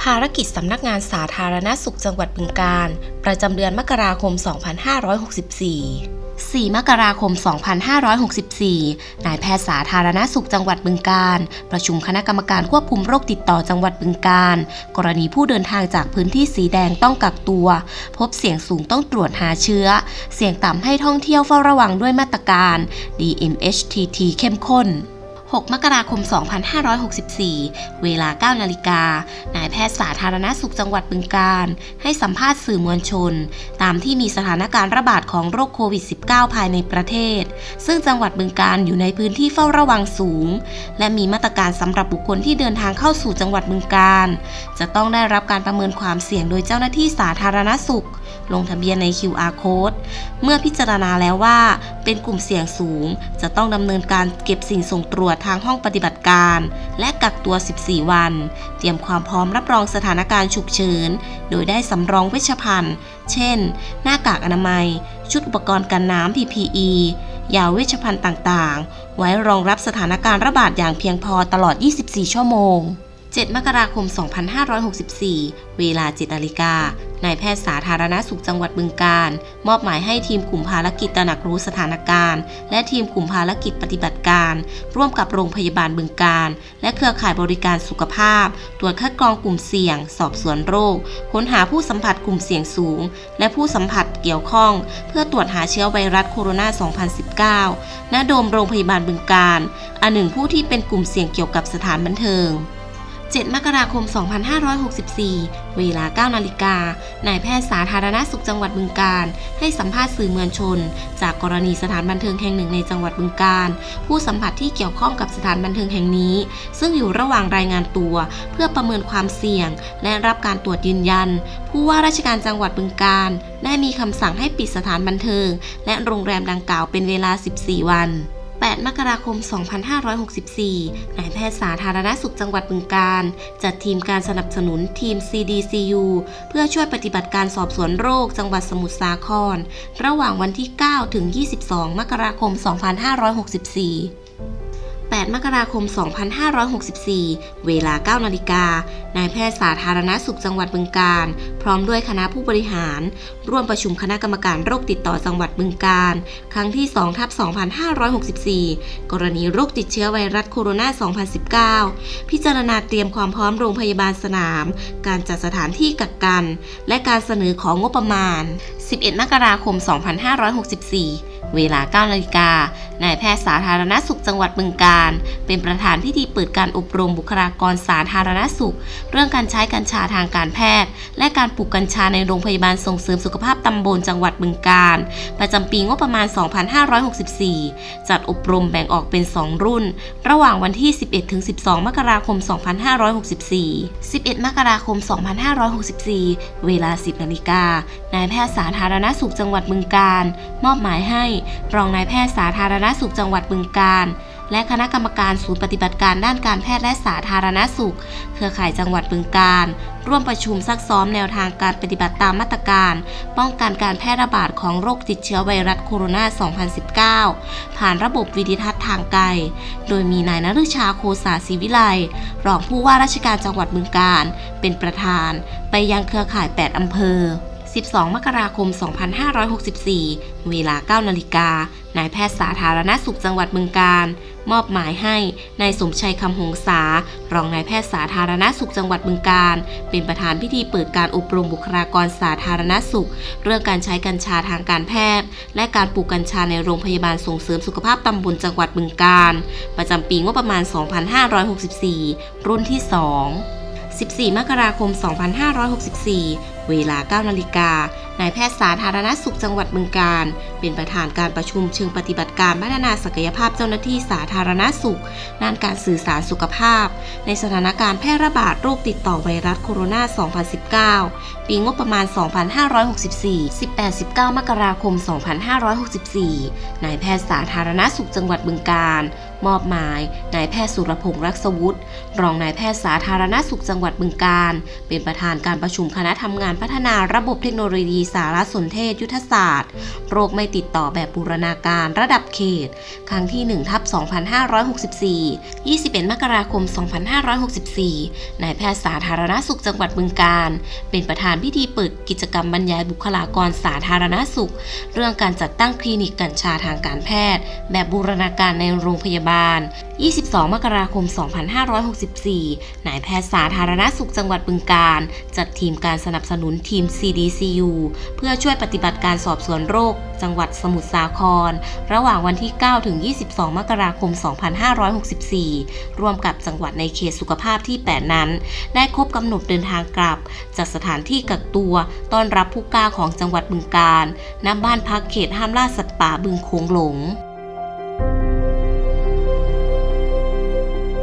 ภารกิจสำนักงานสาธารณสุขจังหวัดบึงกาฬประจำเดือนมกราคม 2564 4 มกราคม 2564 นายแพทย์สาธารณสุขจังหวัดบึงกาฬประชุมคณะกรรมการควบคุมโรคติดต่อจังหวัดบึงกาฬกรณีผู้เดินทางจากพื้นที่สีแดงต้องกักตัว พบเสี่ยงสูงต้องตรวจหาเชื้อ เสี่ยงต่ำให้ท่องเที่ยวเฝ้าระวังด้วยมาตรการ DMHTT เข้มข้น 6 มกราคม 2564 เวลา 9 นาฬิกา นายแพทย์สาธารณสุขจังหวัดบึงกาฬให้สัมภาษณ์สื่อมวลชน ตามที่มีสถานการณ์ระบาดของโรคโควิด -19 ภายในประเทศ ซึ่งจังหวัดบึงกาฬอยู่ในพื้นที่เฝ้าระวังสูง และมีมาตรการสำหรับบุคคลที่เดินทางเข้าสู่จังหวัดบึงกาฬจะต้องได้รับการประเมินความเสี่ยงโดยเจ้าหน้าที่สาธารณสุข ลงทะเบียนใน QR code เมื่อพิจารณาแล้วว่าเป็นกลุ่มเสี่ยงสูง จะต้องดำเนินการเก็บสิ่งส่งตรวจทางห้องปฏิบัติการ และกักตัว 14 วัน เตรียมความพร้อมรับรองสถานการณ์ฉุกเฉิน โดยได้สำรองเวชภัณฑ์ เช่น หน้ากากอนามัย ชุดอุปกรณ์กันน้ำ PPE ยาเวชภัณฑ์ต่างๆ ไว้รองรับสถานการณ์ระบาดอย่างเพียงพอตลอด 24 ชั่วโมง 7 มกราคม 2564 เวลา7นาฬิกา นายแพทย์สาธารณสุขจังหวัดบึงกาฬมอบหมายให้ทีมกลุ่มภารกิจตระหนักรู้สถานการณ์ และทีมกลุ่มภารกิจปฏิบัติการ ร่วมกับโรงพยาบาลบึงกาฬและเครือข่ายบริการสุขภาพ ตรวจคัดกรองกลุ่มเสี่ยง สอบสวนโรค ค้นหาผู้สัมผัสกลุ่มเสี่ยงสูง และผู้สัมผัสเกี่ยวข้อง เพื่อตรวจหาเชื้อไวรัสโคโรนา 2019 ณ โดมโรงพยาบาลบึงกาฬอันหนึ่งผู้ที่เป็นกลุ่มเสี่ยงเกี่ยวกับสถานบันเทิง 7 มกราคม 2564 เวลา 9 นาฬิกา นายแพทย์สาธารณสุขจังหวัดบึงกาฬให้สัมภาษณ์สื่อมวลชน จากกรณีสถานบันเทิงแห่งหนึ่งในจังหวัดบึงกาฬผู้สัมผัสที่เกี่ยวข้องกับสถานบันเทิงแห่งนี้ ซึ่งอยู่ระหว่างรายงานตัว เพื่อประเมินความเสี่ยง และรับการตรวจยืนยัน ผู้ว่าราชการจังหวัดบึงกาฬได้มีคำสั่งให้ปิดสถานบันเทิง และโรงแรมดังกล่าวเป็นเวลา 14 วัน 8 มกราคม 2564 นายแพทย์สาธารณสุขจังหวัดบึงการ จัดทีมการสนับสนุนทีม CDCU เพื่อช่วยปฏิบัติการสอบสวนโรคจังหวัดสมุทรสาคร ระหว่างวันที่ 9 ถึง 22 มกราคม 2564 8 มกราคม 2564 เวลา 9 นาฬิกา นายแพทย์สาธารณสุขจังหวัดบึงกาฬพร้อมด้วยคณะผู้บริหาร ร่วมประชุมคณะกรรมการโรคติดต่อจังหวัดบึงกาฬครั้งที่2ทับ2564 กรณีโรคติดเชื้อไวรัสโคโรนา 2019 พิจารณาเตรียมความพร้อมโรงพยาบาลสนาม การจัดสถานที่กักกัน และการเสนอของงบประมาณ 11 มกราคม 2564 เวลา 9 นาฬิกา นายแพทย์สาธารณสุขจังหวัดบึงกาฬเป็นประธานพิธีเปิดการอบรมบุคลากรสาธารณสุข เรื่องการใช้กัญชาทางการแพทย์ และการปลูกกัญชาในโรงพยาบาลส่งเสริมสุขภาพตำบลจังหวัดบึงกาฬประจำปีงบประมาณ 2564 จัดอบรมแบ่งออกเป็น 2 รุ่น ระหว่างวันที่ 11-12 มกราคม 2564 11 มกราคม 2564 เวลา 10นาฬิกานายแพทย์สาธารณสุขจังหวัดบึงกาฬมอบหมายให้รองนายแพทย์สาธารณสุขจังหวัดบึงกาฬและคณะกรรมการศูนย์ปฏิบัติการด้านการแพทย์และสาธารณสุข เครือข่ายจังหวัดบึงกาฬร่วมประชุมซักซ้อมแนวทางการปฏิบัติตามมาตรการ ป้องกันการแพร่ระบาดของโรคติดเชื้อไวรัสโคโรนา 2019 ผ่านระบบวิดิทัศน์ทางไกล โดยมีนายนฤชาโคสาศิวิไลรองผู้ว่าราชการจังหวัดบึงกาฬเป็นประธาน ไปยังเครือข่าย 8 อำเภอ 12 มกราคม 2564 เวลา 9 นาฬิกา นายแพทย์สาธารณสุขจังหวัดบึงกาฬมอบหมายให้นายสมชัยคำหงษารองนายแพทย์สาธารณสุขจังหวัดบึงกาฬเป็นประธานพิธีเปิดการอบรมบุคลากรสาธารณสุข เรื่องการใช้กัญชาทางการแพทย์ และการปลูกกัญชาในโรงพยาบาลส่งเสริมสุขภาพตำบลจังหวัดบึงกาฬประจำปีงบประมาณ 2564 รุ่นที่ 2 14 มกราคม 2564 เวลา 9 นาฬิกานายแพทย์สาธารณสุขจังหวัดบึงกาฬเป็นประธานการประชุมเชิงปฏิบัติการพัฒนาศักยภาพเจ้าหน้าที่สาธารณสุขด้านการสื่อสารสุขภาพ ในสถานการณ์แพร่ระบาดโรคติดต่อไวรัสโคโรนา 2019 ปีงบประมาณ 2564 18-19 มกราคม 2564 นายแพทย์สาธารณสุขจังหวัดบึงกาฬ มอบหมายนายแพทย์สุรพงษ์รักษวุฒิรองนายแพทย์สาธารณสุขจังหวัดบึงกาฬเป็นประธานการประชุมคณะทำงานพัฒนาระบบเทคโนโลยีสารสนเทศยุทธศาสตร์ โรคไม่ติดต่อแบบบูรณาการระดับเขต ครั้งที่1ทับ2564 21 มกราคม 2564 นายแพทย์สาธารณสุขจังหวัดบึงกาฬเป็นประธานพิธีเปิดกิจกรรมบรรยายบุคลากรสาธารณสุข เรื่องการจัดตั้งคลินิกกัญชาทางการแพทย์ แบบบูรณาการในโรงพยาบาล22 มกราคม 2564 นายแพทย์สาธารณสุขจังหวัดบึงกาฬจัดทีมการสนับสนุนทีม CDCU เพื่อช่วยปฏิบัติการสอบสวนโรค จังหวัดสมุทรสาคร ระหว่างวันที่ 9 ถึง 22 มกราคม 2564 ร่วมกับจังหวัดในเขตสุขภาพที่ 8 นั้น ได้ครบกำหนดเดินทางกลับจากสถานที่กักตัวต้อนรับผู้กล้าของจังหวัดบึงกาฬณบ้านพักเขตห้ามล่าสัตว์ป่าบึงโขงหลง